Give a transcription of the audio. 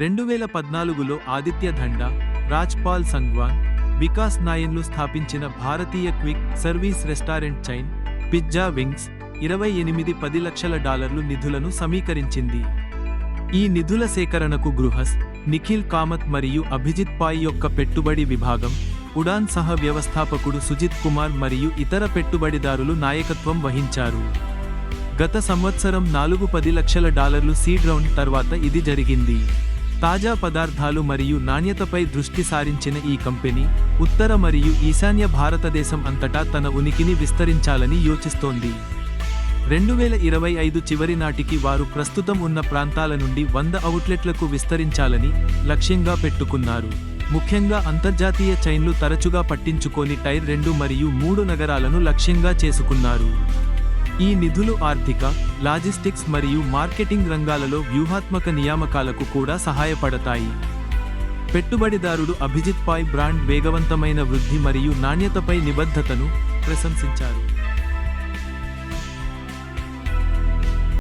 రెండు వేల పద్నాలుగులో ఆదిత్య ధండా రాజ్పాల్ సంగ్వాన్ వికాస్ నాయన్లు స్థాపించిన భారతీయ quick service restaurant chain pizza wings ఇరవై ఎనిమిది పది లక్షల డాలర్లు నిధులను సమీకరించింది. ఈ నిధుల సేకరణకు గృహస్ నిఖిల్ కామత్ మరియు అభిజిత్ పాయ్ యొక్క పెట్టుబడి విభాగం ఉడాన్ సహ వ్యవస్థాపకుడు సుజిత్ కుమార్ మరియు ఇతర పెట్టుబడిదారులు నాయకత్వం వహించారు. గత సంవత్సరం నాలుగు పది లక్షల డాలర్లు సీడ్ రౌండ్ తర్వాత ఇది జరిగింది. తాజా పదార్థాలు మరియు నాణ్యతపై దృష్టి సారించిన ఈ కంపెనీ ఉత్తర మరియు ఈశాన్య భారతదేశం అంతటా తన ఉనికిని విస్తరించాలని యోచిస్తోంది. రెండు వేల ఇరవై ఐదు చివరి నాటికి వారు ప్రస్తుతం ఉన్న ప్రాంతాల నుండి వంద అవుట్లెట్లకు విస్తరించాలని లక్ష్యంగా పెట్టుకున్నారు. ముఖ్యంగా అంతర్జాతీయ చైన్లు తరచుగా పట్టించుకోని టైర్ రెండు మరియు మూడు నగరాలను లక్ష్యంగా చేసుకున్నారు. ఈ నిధులు ఆర్థిక లాజిస్టిక్స్ మరియు మార్కెటింగ్ రంగాలలో వ్యూహాత్మక నియామకాలకు కూడా సహాయపడతాయి. పెట్టుబడిదారుడు అభిజిత్ పాయ్ బ్రాండ్ వేగవంతమైన వృద్ధి మరియు నాణ్యతపై నిబద్ధతను ప్రశంసించారు.